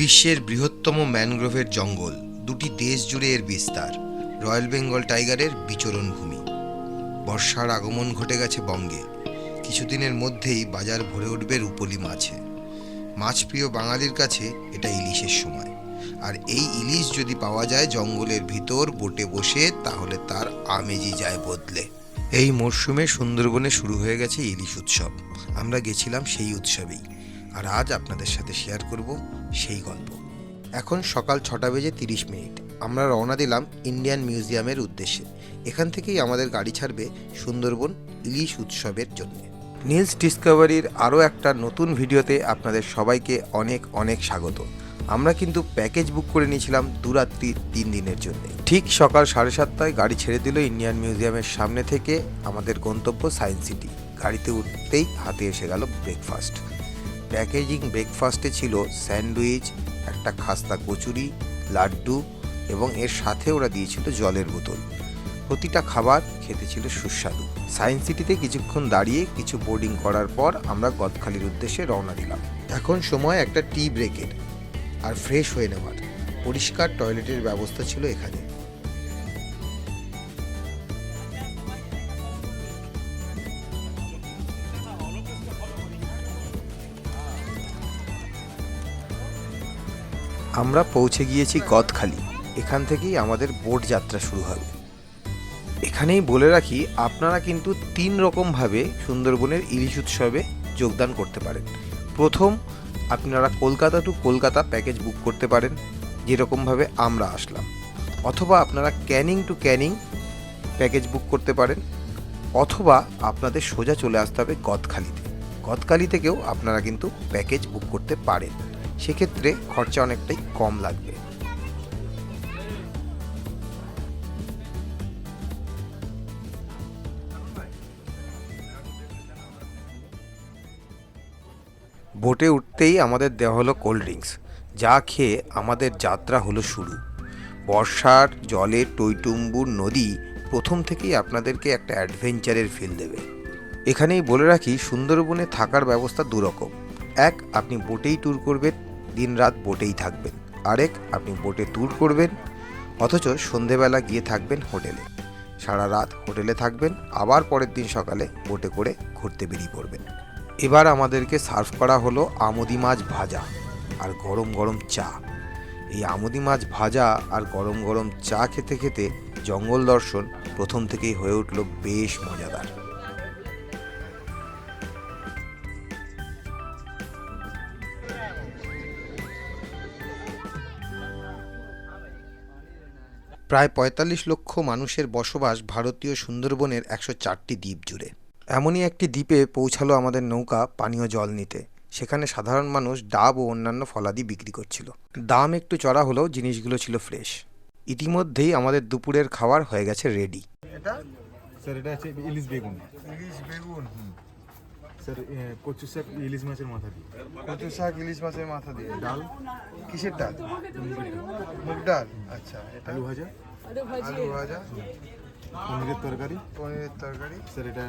বিশ্বের বৃহত্তম ম্যানগ্রোভের জঙ্গল, দুটি দেশ জুড়ে এর বিস্তার, রয়্যাল বেঙ্গল টাইগারের বিচরণ ভূমি। বর্ষার আগমন ঘটে গেছে বঙ্গে। কিছুদিনের মধ্যেই বাজার ভরে উঠবে রূপলি মাছে। মাছ প্রিয় বাঙালির কাছে এটা ইলিশের সময়। আর এই ইলিশ যদি পাওয়া যায় জঙ্গলের ভিতর বোটে বসে, তাহলে তার আমেজই যায় বদলে। এই মরশুমে সুন্দরবনে শুরু হয়ে গেছে ইলিশ উৎসব। আমরা গেছিলাম সেই উৎসবেই। আর আজ আপনাদের সাথে শেয়ার করব সেই গল্প। এখন সকাল ছটা বেজে তিরিশ মিনিট। আমরা রওনা দিলাম ইন্ডিয়ান মিউজিয়ামের উদ্দেশ্যে। এখান থেকেই আমাদের গাড়ি ছাড়বে সুন্দরবন ইলিশ উৎসবের জন্য। নীলস ডিসকভারির আরও একটা নতুন ভিডিওতে আপনাদের সবাইকে অনেক অনেক স্বাগত। আমরা কিন্তু প্যাকেজ বুক করে নিয়েছিলাম দুরাত্রি তিন দিনের জন্য। ঠিক সকাল সাড়ে সাতটায় গাড়ি ছেড়ে দিল ইন্ডিয়ান মিউজিয়ামের সামনে থেকে আমাদের গন্তব্য সায়েন্স সিটি গাড়িতে উঠতেই হাতে এসে গেল ব্রেকফাস্ট প্যাকেজিং ব্রেকফাস্টে ছিল স্যান্ডউইচ, একটা খাস্তা কচুরি, লাড্ডু এবং এর সাথে ওরা দিয়েছিল জলের বোতল। প্রতিটা খাবার খেতে ছিল সুস্বাদু। সায়েন্স সিটিতে কিছুক্ষণ দাঁড়িয়ে কিছু বোর্ডিং করার পর আমরা গদখালির উদ্দেশ্যে রওনা দিলাম। এখন সময় একটা টি ব্রেকের, আর ফ্রেশ হয়ে নেওয়ার। পরিষ্কার টয়লেটের ব্যবস্থা ছিল এখানে। আমরা পৌঁছে গিয়েছি গদখালি। এখান থেকেই আমাদের বোট যাত্রা শুরু হবে। এখানেই বলে রাখি, আপনারা কিন্তু তিন রকমভাবে সুন্দরবনের ইলিশ উৎসবে যোগদান করতে পারেন। প্রথম, আপনারা Kolkata to Kolkata package book করতে পারেন যেরকমভাবে আমরা আসলাম। অথবা আপনারা Canning to Canning package book করতে পারেন, অথবা আপনাদের সোজা চলে আসতে হবে গদখালিতে। গদখালি থেকেও আপনারা কিন্তু প্যাকেজ বুক করতে পারেন। সেক্ষেত্রে খরচা অনেকটাই কম লাগবে। বোটে উঠতেই আমাদের দেওয়া হলো কোল্ড ড্রিঙ্কস। যা খেয়ে আমাদের যাত্রা হলো শুরু। বর্ষার জলে টইটুম্বুর নদী প্রথম থেকেই আপনাদেরকে একটা অ্যাডভেঞ্চারের ফিল দেবে। এখানেই বলে রাখি, সুন্দরবনে থাকার ব্যবস্থা দুরকম। এক, আপনি বোটেই ট্যুর করবেন। দিন রাত বোটেই থাকবেন। আরেক, আপনি বোটে ট্যুর করবেন, অথচ সন্ধেবেলা গিয়ে থাকবেন হোটেলে। সারা রাত হোটেলে থাকবেন, আবার পরের দিন সকালে বোটে করে ঘুরতে বেরিয়ে পড়বেন। এবার আমাদেরকে সার্ভ করা হলো আমদি মাছ ভাজা আর গরম গরম চা। এই আমদি মাছ ভাজা আর গরম গরম চা খেতে খেতে জঙ্গল দর্শন প্রথম থেকেই হয়ে উঠল বেশ মজাদার। প্রায় পঁয়তাল্লিশ লক্ষ মানুষের বসবাস ভারতীয় সুন্দরবনের একশো চারটি দ্বীপ জুড়ে। এমনই একটি দ্বীপে পৌঁছালো আমাদের নৌকা পানীয় জল নিতে। সেখানে সাধারণ মানুষ ডাব ও অন্যান্য ফলাদি বিক্রি করছিল। দাম একটু চড়া হলেও জিনিসগুলো ছিল ফ্রেশ। ইতিমধ্যেই আমাদের দুপুরের খাবার হয়ে গেছে রেডি। এটা? স্যার এটা হচ্ছে ইলিশ বেগুন। ইলিশ বেগুন স্যার কচু শাক ইলিশ মাছের মাথা দিয়ে। কচু শাক ইলিশ মাছের মাথা দিয়ে। ডাল? কিসের ডাল? মুগ ডাল? আচ্ছা আলু ভাজা? আলু ভাজা। পনিরের তরকারি? পনিরের তরকারি। স্যার এটা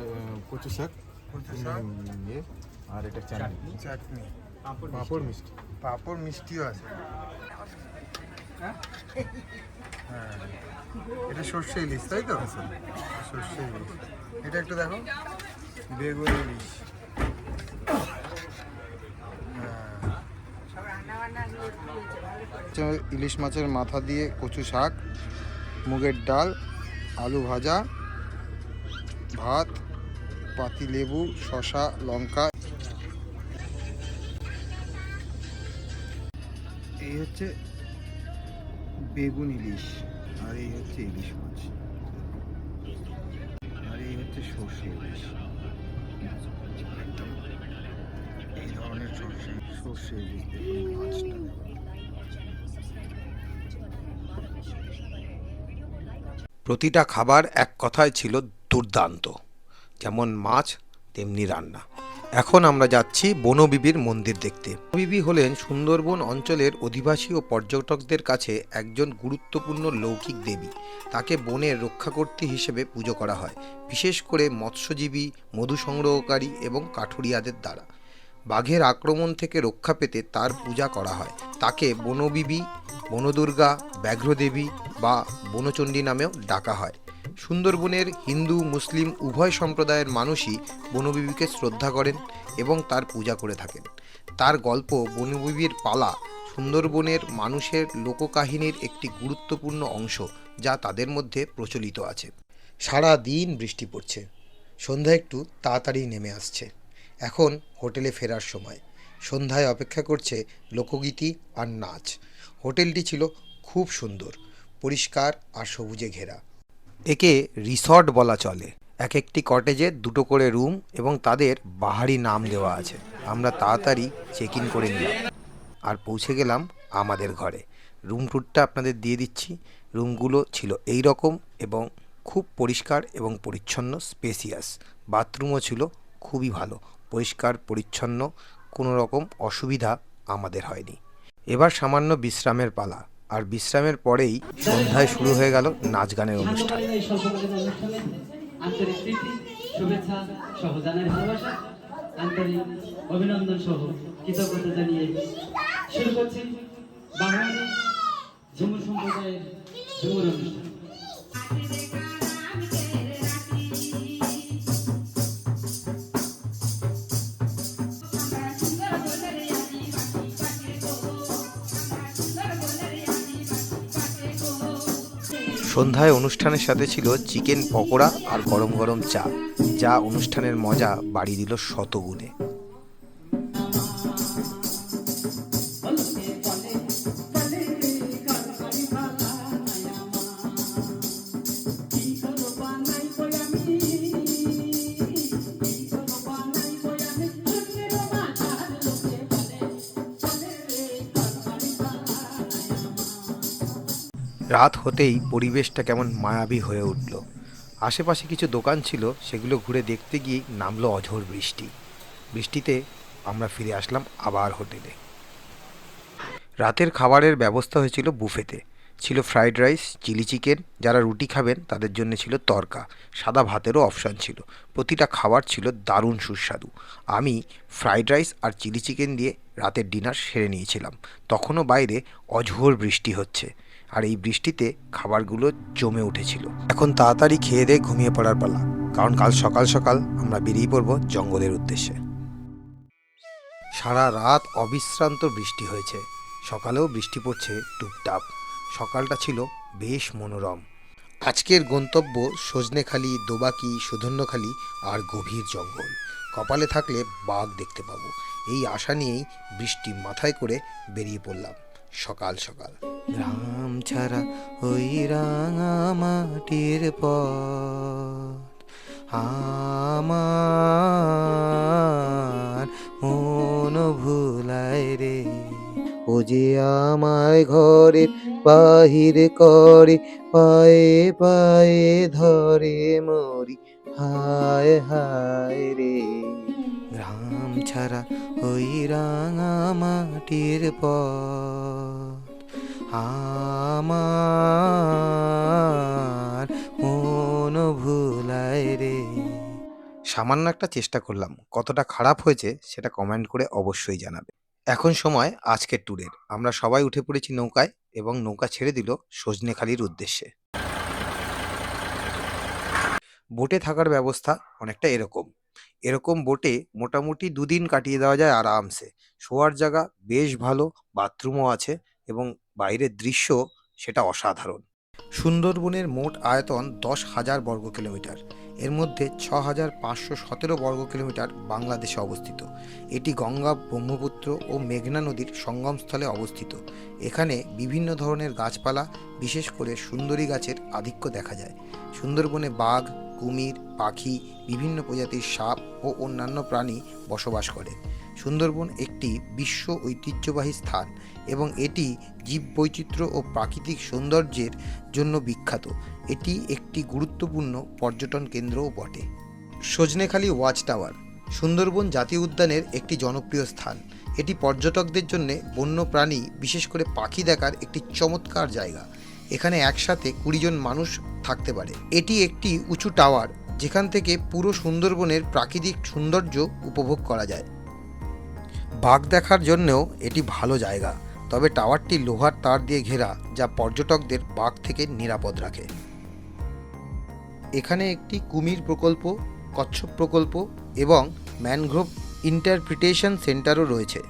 কচু শাক। কচু শাক। ইয়ে আর এটা চাটনি। চাটনি। পাঁপড় মিষ্টি। পাঁপড় মিষ্টিও আছে। হ্যাঁ? এটা সর্ষে ইলিশ তাই তো? সর্ষে ইলিশ। এটা একটু দেখো। বেগুন ইলিশ। হ্যাঁ। ইলিশ মাছের মাথা দিয়ে কচু শাক, মুগের ডাল, আলু ভাজা, ভাত, পাতি লেবু শশা লঙ্কা। এই হচ্ছে বেগুন ইলিশ আর এই হচ্ছে ইলিশ মাছ। আর এই হচ্ছে সর্ষে ইলিশ। এই ধরনের সর্ষে সর্ষে ইলিশ মাছটা। প্রতিটা খাবার এক কথায় ছিল দুর্দান্ত। যেমন মাছ, তেমনি রান্না। এখন আমরা যাচ্ছি বনবিবির মন্দির দেখতে। বনবিবি হলেন সুন্দরবন অঞ্চলের অধিবাসী ও পর্যটকদের কাছে একজন গুরুত্বপূর্ণ লৌকিক দেবী। তাকে বনের রক্ষাকর্ত্রী হিসেবে পুজো করা হয়, বিশেষ করে মৎস্যজীবী মধু সংগ্রহকারী এবং কাঠুরিয়াদের দ্বারা। বাঘের আক্রমণ থেকে রক্ষা পেতে তার পূজা করা হয়। তাকে বনবিবি, বনদুর্গা, ব্যাঘ্রদেবী বা বনচণ্ডী নামেও ডাকা হয়। সুন্দরবনের হিন্দু, মুসলিম উভয় সম্প্রদায়ের মানুষই বনবিবিকে শ্রদ্ধা করেন এবং তার পূজা করে থাকেন। তার গল্প বনবিবির পালা সুন্দরবনের মানুষের লোককাহিনীর একটি গুরুত্বপূর্ণ অংশ যা তাদের মধ্যে প্রচলিত আছে। সারা দিন বৃষ্টি পড়ছে। সন্ধ্যা একটু তাড়াতাড়ি নেমে আসছে। এখন হোটেলে ফেরার সময়। সন্ধ্যায় অপেক্ষা করছে লোকগীতি আর নাচ। হোটেলটি ছিল খুব সুন্দর, পরিষ্কার আর সবুজে ঘেরা। একে রিসর্ট বলা চলে। এক একটি কটেজে দুটো করে রুম এবং তাদের বাহারি নাম দেওয়া আছে। আমরা তাড়াতাড়ি চেক ইন করে নিলাম। আর পৌঁছে গেলাম আমাদের ঘরে। রুম ট্যুরটা আপনাদের দিয়ে দিচ্ছি। রুমগুলো ছিল এই রকম এবং খুব পরিষ্কার এবং পরিচ্ছন্ন স্পেসিয়াস বাথরুমও ছিল খুবই ভালো। পরিষ্কার, পরিচ্ছন্ন কোনো রকম অসুবিধা আমাদের হয়নি। এবার সামান্য বিশ্রামের পালা, আর বিশ্রামের পরেই সন্ধ্যায় শুরু হয়ে গেল নাচ গানের অনুষ্ঠান। শুভেচ্ছা সহ জানাই ভালোবাসা, আন্তরিক অভিনন্দন সহ কৃতজ্ঞতা জানিয়ে শুরু করছি বাঙালি ঝুমুর সম্প্রদায়ের ঝুমুর অনুষ্ঠান। সন্ধ্যায় অনুষ্ঠানের সাথে ছিল চিকেন পকোড়া আর গরম গরম চা, যা অনুষ্ঠানের মজা বাড়িয়ে দিল শতগুণে। রাত হতেই পরিবেশটা কেমন মায়াবী হয়ে উঠল। আশেপাশে কিছু দোকান ছিল, সেগুলো ঘুরে দেখতে গিয়ে নামলো অঝোর বৃষ্টি। বৃষ্টিতে আমরা ফিরে আসলাম আবার হোটেলে। রাতের খাবারের ব্যবস্থা হয়েছিল বুফেতে। ছিল ফ্রাইড রাইস, চিলি চিকেন, যারা রুটি খাবেন তাদের জন্য ছিল তরকা। সাদা ভাতেরও অপশান ছিল। প্রতিটা খাবার ছিল দারুণ সুস্বাদু। আমি ফ্রাইড রাইস আর চিলি চিকেন দিয়ে রাতের ডিনার সেরে নিয়েছিলাম। তখনও বাইরে অঝোর বৃষ্টি হচ্ছে। আর এই বৃষ্টিতে খাবারগুলো জমে উঠেছিল। এখন তাড়াতাড়ি খেয়ে দিয়ে ঘুমিয়ে পড়ার পালা, কারণ কাল সকাল সকাল আমরা বেরিয়ে পড়ব জঙ্গলের উদ্দেশ্যে। সারা রাত অবিশ্রান্ত বৃষ্টি হয়েছে। সকালেও বৃষ্টি পড়ছে টুপটাপ। সকালটা ছিল বেশ মনোরম। আজকের গন্তব্য সজনেখালি, দোবাকি, সুধন্যখালি আর গভীর জঙ্গল। কপালে থাকলে বাঘ দেখতে পাবো। এই আশা নিয়েই বৃষ্টি মাথায় করে বেরিয়ে পড়লাম। সকাল সকাল। রাম ছাড়া ওই রাঙা মাটির পথ আমার মন ভুলায় রে। ও যে আমায় ঘরের বাহির করে, পায়ে পায়ে ধরে মরি, হায় হায় রে। গ্রাম ছাড়া ওই রাঙা মাটির পথ। আমার মন ভুলায় রে। সামান্য একটা চেষ্টা করলাম, কতটা খারাপ হয়েছে সেটা কমেন্ট করে অবশ্যই জানাবে। এখন সময় আজকের ট্যুরের আমরা সবাই উঠে পড়েছি নৌকায় এবং নৌকা ছেড়ে দিল সজনেখালির উদ্দেশ্যে। বোটে থাকার ব্যবস্থা অনেকটা এরকম। এরকম বোটে মোটামুটি দুদিন কাটিয়ে দেওয়া যায় আরামসে। শোয়ার জায়গা বেশ ভালো বাথরুমও আছে এবং বাইরের দৃশ্য সেটা অসাধারণ। সুন্দরবনের মোট আয়তন দশ হাজার বর্গ কিলোমিটার। এর মধ্যে ছ হাজার পাঁচশো সতেরো বর্গ কিলোমিটার বাংলাদেশে অবস্থিত। এটি গঙ্গা, ব্রহ্মপুত্র ও মেঘনা নদীর সঙ্গমস্থলে অবস্থিত। এখানে বিভিন্ন ধরনের গাছপালা, বিশেষ করে সুন্দরী গাছের আধিক্য দেখা যায়। সুন্দরবনে বাঘ কুমির, পাখি, বিভিন্ন প্রজাতির সাপ ও অন্যান্য প্রাণী বসবাস করে। সুন্দরবন একটি বিশ্ব ঐতিহ্যবাহী স্থান এবং এটি জীববৈচিত্র্য ও প্রাকৃতিক সৌন্দর্যের জন্য বিখ্যাত। এটি একটি গুরুত্বপূর্ণ পর্যটন কেন্দ্রও বটে। সজনেখালি ওয়াচ টাওয়ার সুন্দরবন জাতীয় উদ্যানের একটি জনপ্রিয় স্থান। এটি পর্যটকদের জন্য বন্য প্রাণী, বিশেষ করে পাখি দেখার একটি চমৎকার জায়গা। এখানে একসাথে কুড়ি জন মানুষ থাকতে পারে। এটি একটি উঁচু টাওয়ার, যেখান থেকে পুরো সুন্দরবনের প্রাকৃতিক সৌন্দর্য উপভোগ করা যায়। বাঘ দেখার জন্যেও এটি ভালো জায়গা, তবে টাওয়ারটি লোহার তার দিয়ে ঘেরা, যা পর্যটকদের বাঘ থেকে নিরাপদ রাখে। এখানে একটি কুমির প্রকল্প, কচ্ছপ প্রকল্প এবং ম্যানগ্রোভ ইন্টারপ্রিটেশন সেন্টারও রয়েছে।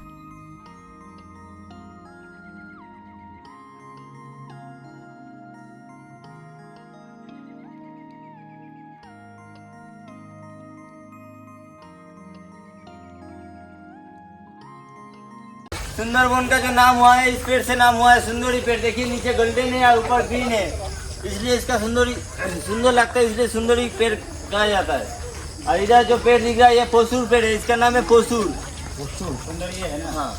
सुंदरबन का जो नाम हुआ है इस पेड़ से नाम हुआ है सुंदरी पेड़। देखिए नीचे गोल्डन है और ऊपर ग्रीन है। इसलिए इसका सुंदरी सुंदर लगता है इसलिए सुंदरी पेड़ कहा जाता है। और इधर जो पेड़ दिख रहा है ये पोसूर पेड़ है इसका नाम है पोसूर हाँ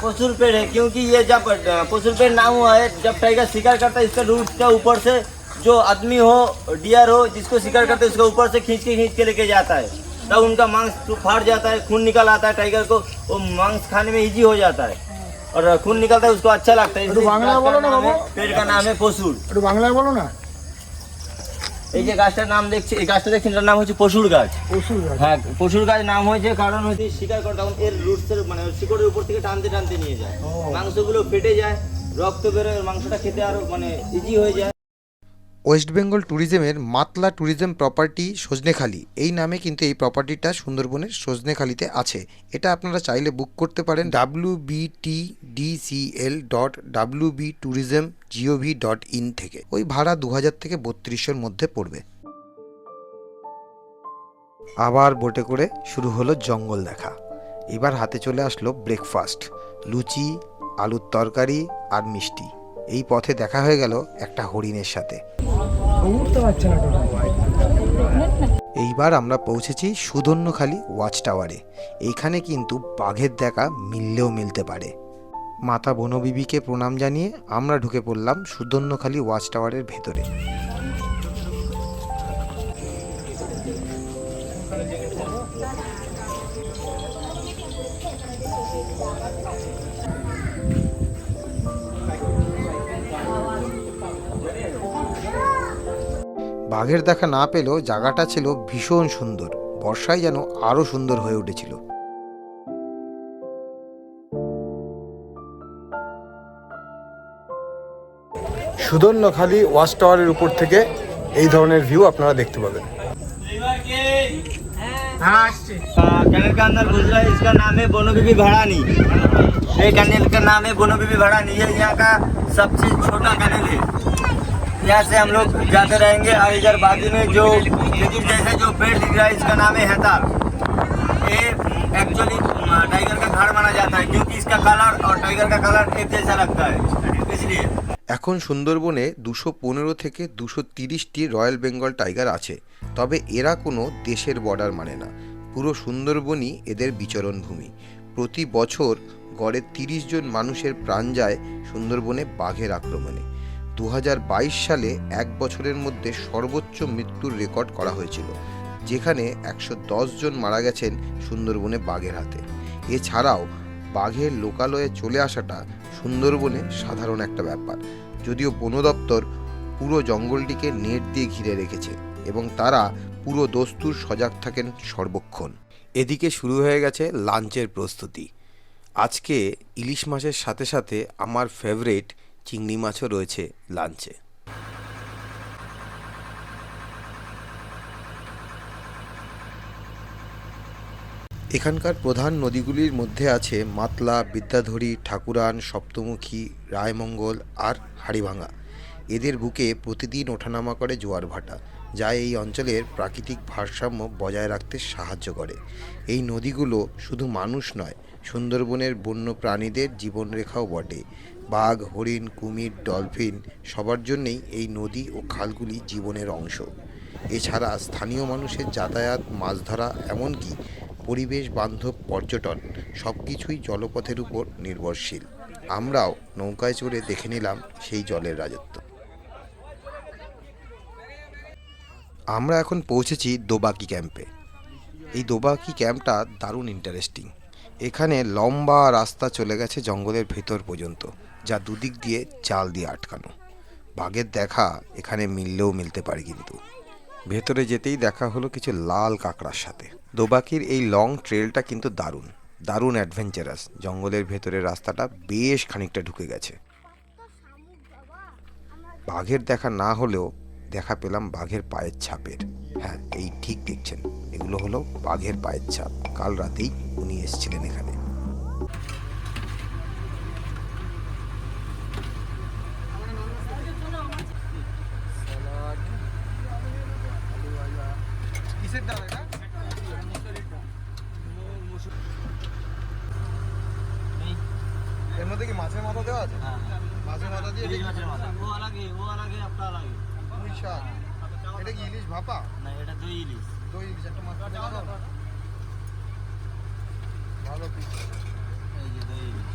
पोसूर पेड़ है क्योंकि ये जब पोसूर पेड़ नाम हुआ है जब टाइगर शिकार करता है इसका रूट का ऊपर से जो आदमी हो डियर हो जिसको शिकार करते है उसको ऊपर से खींच के खींच के लेके जाता है। तब उनका मांस तो फाड़ जाता है खून निकल आता है टाइगर को वो मांस खाने में इजी हो जाता है और खून निकलता है उसको अच्छा लगता है इसलिए इस বাংলায় गाछ বলো का না नाम है- বাবু। पेड़ का नाम है পশুর একটু বাংলায় বলো না এই যে গাছটার নাম দেখছি এই গাছটা দেখছেন এটার নাম হচ্ছে পশুর গাছ পশুর গাছ হ্যাঁ পশুর গাছ নাম হয়েছে কারণ হচ্ছে শিকার করে তখন এর রুটসের মানে ওর শিকড়ের উপর থেকে টানতে টানতে নিয়ে যায় মাংসগুলো ফেটে যায় রক্ত বেরোয় মাংসটা খেতে আরো মানে ইজি হয়ে যায় ওয়েস্ট বেঙ্গল ট্যুরিজমের মাতলা ট্যুরিজম প্রপার্টি সজনেখালি। এই নামে কিন্তু এই প্রপার্টিটা সুন্দরবনের সজনেখালিতে আছে। এটা আপনারা চাইলে বুক করতে পারেন W B T DCL dot W B tourism GOV dot in থেকে। ওই ভাড়া দু হাজার থেকে বত্রিশশোর মধ্যে পড়বে। আবার বোটে করে শুরু হলো জঙ্গল দেখা। এবার হাতে চলে আসলো ব্রেকফাস্ট লুচি, আলুর তরকারি আর মিষ্টি। এই পথে দেখা হয়ে গেল একটা হরিণের সাথে। এইবার আমরা পৌঁছেছি সুধন্যখালি ওয়াচ টাওয়ারে। এইখানে কিন্তু বাঘের দেখা মিললেও মিলতে পারে। মাতা বনবিবিকে প্রণাম জানিয়ে আমরা ঢুকে পড়লাম সুধন্যখালি ওয়াচ টাওয়ারের ভেতরে। বাঘের দেখা না পেলেও জায়গাটা ছিল ভীষণ সুন্দর বর্ষায় যেন আরও সুন্দর হয়ে উঠেছিল সুদর্ণখালি ওয়াচ টাওয়ারের উপর থেকে এই ধরনের ভিউ আপনারা দেখতে পাবেন হ্যাঁ আসছে कैनल का अंदर घुस रहा है इसका नाम है बोनोबीबी भड़ानी ये कैनल का नाम है बोनोबीबी भड़ानी ये यहाँ का सबसे छोटा कैनल है यहाँ से हम लोग जाते रहेंगे और इधर बाजू में जो लेकिन जैसे जो पेड़ दिख रहा है इसका नाम है हैताल ये एक्चुअली टाइगर का घर माना जाता है क्योंकि इसका कलर और टाइगर का कलर एक जैसा लगता है इसलिए এখন সুন্দরবনে দুশো পনেরো থেকে দুশো তিরিশটি রয়্যাল বেঙ্গল টাইগার আছে তবে এরা কোনো দেশের বর্ডার মানে না পুরো সুন্দরবনই এদের বিচরণ ভূমি প্রতি বছর গড়ে তিরিশ জন মানুষের প্রাণ যায় সুন্দরবনে বাঘের আক্রমণে দু হাজার বাইশ সালে এক বছরের মধ্যে সর্বোচ্চ মৃত্যুর রেকর্ড করা হয়েছিল, যেখানে একশো জন মারা গেছেন সুন্দরবনে বাঘের হাতে। এছাড়াও, বাঘের লোকালয়ে চলে আসাটা সুন্দরবনে সাধারণ একটা ব্যাপার, যদিও বন দপ্তর পুরো জঙ্গলটিকে নেট দিয়ে ঘিরে রেখেছে এবং তারা পুরো দস্তুর সজাগ থাকেন সর্বক্ষণ। এদিকে শুরু হয়ে গেছে লাঞ্চের প্রস্তুতি। আজকে ইলিশ মাছের সাথে সাথে আমার ফেভারিট চিংড়ি মাছও রয়েছে লাঞ্চে। এখানকার প্রধান নদীগুলির মধ্যে আছে মাতলা, বিদ্যাধরী, ঠাকুরান, সপ্তমুখী, রায়মঙ্গল আর হাড়িভাঙা। এদের বুকে প্রতিদিন ওঠানামা করে জোয়ার ভাটা, যা এই অঞ্চলের প্রাকৃতিক ভারসাম্য বজায় রাখতে সাহায্য করে। এই নদীগুলো শুধু মানুষ নয়, সুন্দরবনের বন্য প্রাণীদের জীবনরেখাও বটে। বাঘ, হরিণ, কুমির, ডলফিন সবার জন্যেই এই নদী ও খালগুলি জীবনের অংশ। এছাড়া স্থানীয় মানুষের যাতায়াত মাছ ধরা এমনকি পরিবেশ বান্ধব পর্যটন সব কিছুই জলপথের উপর নির্ভরশীল। আমরাও নৌকায় চড়ে দেখে নিলাম সেই জলের রাজত্ব। আমরা এখন পৌঁছেছি দোবাকি ক্যাম্পে। এই দোবাকি ক্যাম্পটা দারুণ ইন্টারেস্টিং এখানে লম্বা রাস্তা চলে গেছে জঙ্গলের ভেতর পর্যন্ত। যা দুদিক দিয়ে চাল দিয়ে আটকানো। বাঘের দেখা এখানে মিললেও মিলতে পারে কিন্তু। ভেতরে যেতেই দেখা হলো কিছু লাল কাঁকড়ার সাথে। দোবাকির এই লং ট্রেলটা কিন্তু দারুণ দারুণ অ্যাডভেঞ্চারাস। জঙ্গলের ভেতরের রাস্তাটা বেশ খানিকটা ঢুকে গেছে। বাঘের দেখা না হলেও দেখা পেলাম বাঘের পায়ের ছাপের। হ্যাঁ এই ঠিক দেখছেন। এগুলো হলো বাঘের পায়ের ছাপ। কাল রাতেই উনি এসেছিলেন এখানে কিসের ডাল এটা এর মধ্যে কি মাছের মাথা দেওয়া আছে মাছের মাথা দিয়ে ইলিশ মাছের মাথা ও আলাগে ও আলাগে আপনা আলাগে পুঁই শাক এটা কি ইলিশ ভাপা না এটা দই ইলিশ দই ইলিশ একটা মাছ দিয়ে দাও। ভালো পিস এই যে দই ইলিশ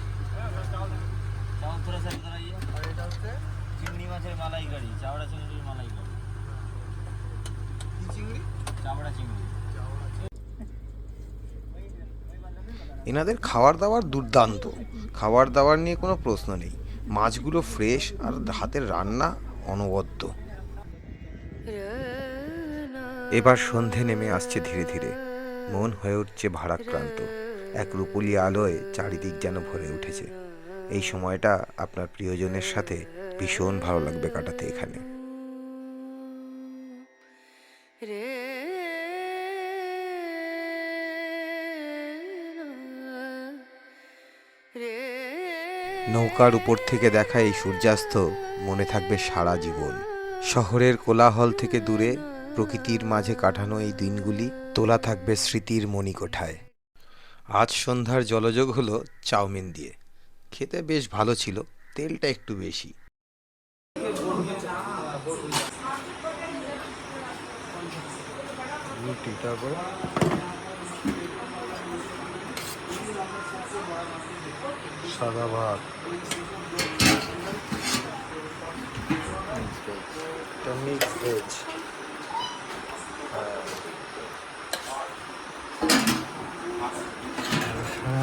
চাউল থোড়া সাইড করাইয়ে আর এটা হচ্ছে চিংড়ি মাছের মালাইকারি চাওড়া চিংড়ির মালাইকারি কি চিংড়ি চাবড়া চিংড়ি এনাদের খাওয়ার দাওয়ার দুর্দান্ত। খাবার দাবার নিয়ে কোনো প্রশ্ন নেই। মাছগুলো ফ্রেশ আর হাতের রান্না অনবদ্য। এবার সন্ধে নেমে আসছে ধীরে ধীরে। মন হয়ে উঠছে ভারাক্রান্ত। এক রূপলি আলোয় চারিদিক যেন ভরে উঠেছে। এই সময়টা আপনার প্রিয়জনের সাথে ভীষণ ভালো লাগবে কাটাতে এখানে। নৌকার উপর থেকে দেখা এই সূর্যাস্ত মনে থাকবে সারা জীবন। শহরের কোলাহল থেকে দূরে, প্রকৃতির মাঝে কাটানো এই দিনগুলি তোলা থাকবে স্মৃতির মণিকোঠায়। আজ সন্ধ্যার জলযোগ হলো চাউমিন দিয়ে। খেতে বেশ ভালো ছিল, তেলটা একটু বেশি। সাদা ভাত মিক্স ভেজ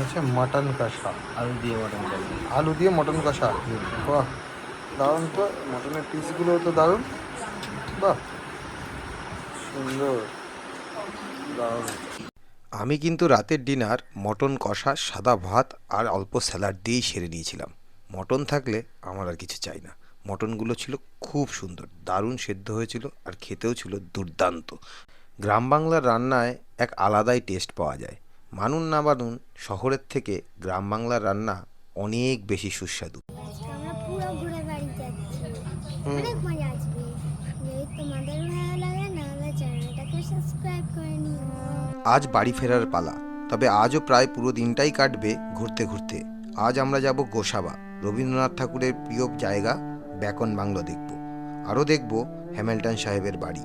আছে মটন কষা। আলু দিয়ে মটন কারি আলু দিয়ে মটন কষা। বাহ দারুণ তো। মটনের পিসগুলো তো দারুণ। বাহ। সুন্দর। দারুণ। আমি কিন্তু রাতের ডিনার মটন কষা সাদা ভাত আর অল্প স্যালাড দিয়েই সেরে নিয়েছিলাম। মটন থাকলে আমার আর কিছু চাই না। মটনগুলো ছিল খুব সুন্দর দারুণ সেদ্ধ হয়েছিল আর খেতেও ছিল দুর্দান্ত। গ্রাম বাংলার রান্নায় এক আলাদাই টেস্ট পাওয়া যায়। মানুন না মানুন শহরের থেকে গ্রাম বাংলার রান্না অনেক বেশি সুস্বাদু। অনেক মজা আসবে। যদি তোমাদের ভালো লাগে না চ্যানেলটাকে সাবস্ক্রাইব করে আজ বাড়ি ফেরার পালা, তবে আজও প্রায় পুরো দিনটাই কাটবে ঘুরতে ঘুরতে। আজ আমরা যাব গোসাবা, রবীন্দ্রনাথ ঠাকুরের প্রিয় জায়গা ব্যাকন বাংলো দেখব। আরও দেখব হ্যামিল্টন সাহেবের বাড়ি।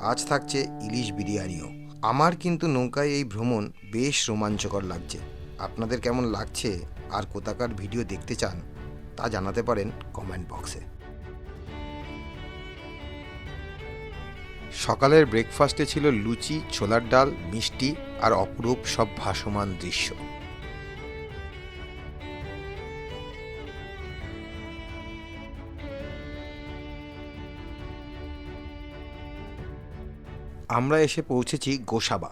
আজ থাকছে ইলিশ বিরিয়ানিও। আমার কিন্তু নৌকায় এই ভ্রমণ বেশ রোমাঞ্চকর লাগছে। আপনাদের কেমন লাগছে আর কোথাকার ভিডিও দেখতে চান তা জানাতে পারেন কমেন্ট বক্সে। সকালের ব্রেকফাস্টে ছিল লুচি, ছোলার ডাল, মিষ্টি আর অপরূপ সব ভাসমান দৃশ্য। আমরা এসে পৌঁছেছি গোসাবা।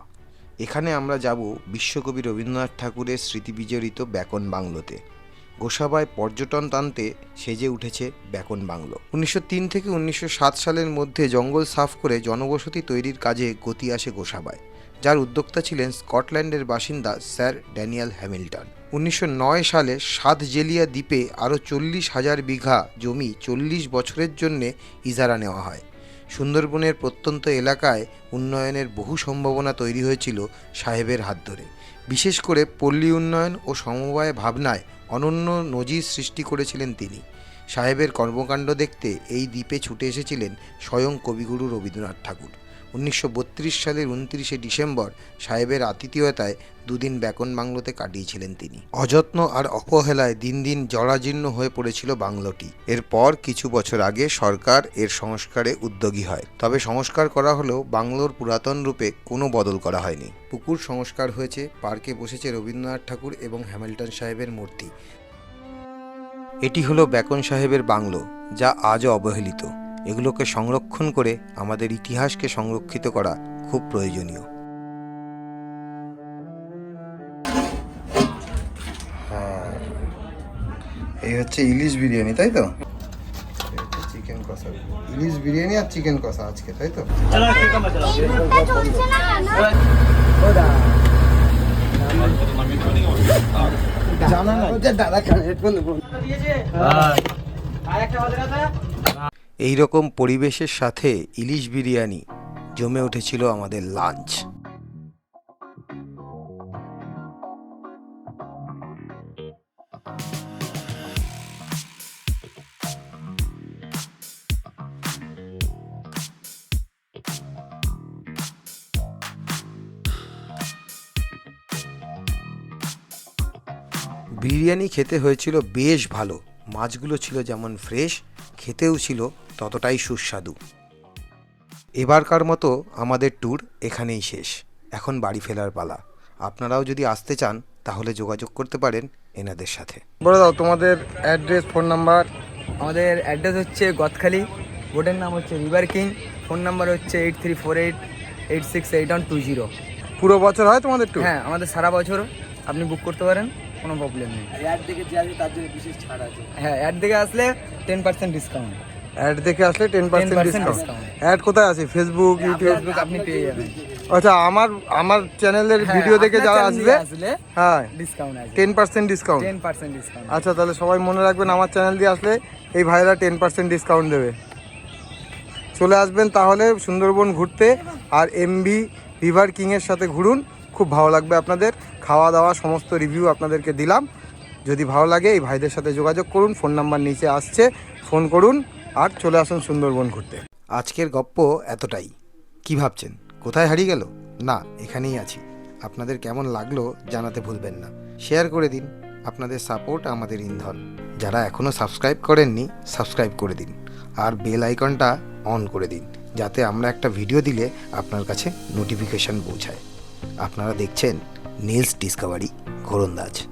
এখানে আমরা যাব বিশ্বকবি রবীন্দ্রনাথ ঠাকুরের স্মৃতিবিজড়িত ব্যাকন বাংলোতে। গোসাবায় পর্যটন টানতে সেজে উঠেছে ব্যাকন বাংলো। উনিশশো তিন থেকে উনিশশো সাত সালের মধ্যে জঙ্গল সাফ করে জনবসতি তৈরির কাজে গতি আসে গোসাবায়, যার উদ্যোক্তা ছিলেন স্কটল্যান্ডের বাসিন্দা স্যার ড্যানিয়াল হ্যামিল্টন। উনিশশো নয় সালে সাত জেলিয়া দ্বীপে আরও চল্লিশ হাজার বিঘা জমি চল্লিশ বছরের জন্যে ইজারা নেওয়া হয়। সুন্দরবনের প্রত্যন্ত এলাকায় উন্নয়নের বহু সম্ভাবনা তৈরি হয়েছিল সাহেবের হাত ধরে। বিশেষ করে পল্লী উন্নয়ন ও সমবায় ভাবনায় অনন্য নজির সৃষ্টি করেছিলেন তিনি। সাহেবের কর্মকাণ্ড দেখতে এই দ্বীপে ছুটে এসেছিলেন স্বয়ং কবিগুরু রবীন্দ্রনাথ ঠাকুর। উনিশশো বত্রিশ সালের উনত্রিশে ডিসেম্বর সাহেবের আতিথেয়তায় দুদিন ব্যাকন বাংলোতে কাটিয়েছিলেন তিনি। অযত্ন আর অবহেলায় দিন দিন জরাজীর্ণ হয়ে পড়েছিল বাংলোটি। এরপর কিছু বছর আগে সরকার এর সংস্কারে উদ্যোগী হয়। তবে সংস্কার করা হলেও বাংলোর পুরাতন রূপে কোনো বদল করা হয়নি। পুকুর সংস্কার হয়েছে, পার্কে বসেছে রবীন্দ্রনাথ ঠাকুর এবং হ্যামিল্টন সাহেবের মূর্তি। এটি হলো ব্যাকন সাহেবের বাংলো, যা আজও অবহেলিত। এগুলোকে সংরক্ষণ করে আমাদের ইতিহাসকে সংরক্ষিত করা খুব প্রয়োজনীয় এই হচ্ছে ইলিশ বিরিয়ানি তাই তো চিকেন কষা ইলিশ বিরিয়ানি আর চিকেন কষা আজকে তাই তো চলছে না না জানা না দাদা হেডফোন এই রকম পরিবেশের সাথে ইলিশ বিরিয়ানি জমে উঠেছিল আমাদের লাঞ্চ বিরিয়ানি খেতে হয়েছিল বেশ ভালো। মাছগুলো ছিল যেমন ফ্রেশ খেতেও ছিল ততটাই সুস্বাদু। এবারকার মতো আমাদের ট্যুর এখানেই শেষ। এখন বাড়ি ফেরার পালা। আপনারাও যদি আসতে চান তাহলে যোগাযোগ করতে পারেন এনাদের সাথে। বলে দাও তোমাদের অ্যাড্রেস ফোন নাম্বার আমাদের অ্যাড্রেস হচ্ছে গদখালি। বোর্ডের নাম হচ্ছে রিভার কিং ফোন নাম্বার হচ্ছে eight three four eight eight six eight one two zero পুরো বছর হয় তোমাদের ট্যুর হ্যাঁ আমাদের সারা বছর আপনি বুক করতে পারেন। কোনো প্রবলেম নেই। অ্যাড দেখে যে তার জন্য বিশেষ ছাড় আছে। হ্যাঁ অ্যাড দেখে আসলে টেন পার্সেন্ট ডিসকাউন্ট অ্যাড দেখে আসলে টেন পার্সেন্ট ডিসকাউন্ট অ্যাড কোথায় আছে? ফেসবুক ইউটিউব আপনি পেয়ে যাবেন। আচ্ছা আমার আমার চ্যানেলের ভিডিও দেখে যারা আসবে হ্যাঁ discount ten percent discount ten percent discount আচ্ছা তাহলে সবাই মনে রাখবেন আমার চ্যানেল দিয়ে আসলে এই ভাইরা টেন পার্সেন্ট ডিসকাউন্ট দেবে। চলে আসবেন তাহলে সুন্দরবন ঘুরতে আর এমবি রিভার কিংয়ের সাথে ঘুরুন খুব ভালো লাগবে আপনাদের। খাওয়া দাওয়া সমস্ত রিভিউ আপনাদেরকে দিলাম। যদি ভালো লাগে এই ভাইদের সাথে যোগাযোগ করুন ফোন নাম্বার নিচে আসছে ফোন করুন আর চলে আসুন সুন্দরবন ঘুরতে। আজকের গপ্প এতটাই। কি ভাবছেন? কোথায় হারিয়ে গেল? না, এখানেই আছি। আপনাদের কেমন লাগল জানাতে ভুলবেন না। শেয়ার করে দিন। আপনাদের সাপোর্ট আমাদের ইন্ধন। যারা এখনও সাবস্ক্রাইব করেননি সাবস্ক্রাইব করে দিন। আর বেল আইকনটা অন করে দিন, যাতে আমরা একটা ভিডিও দিলে আপনার কাছে নোটিফিকেশন পৌঁছায়। আপনারা দেখছেন নীলস ডিসকভারি ঘোরন্দাজ।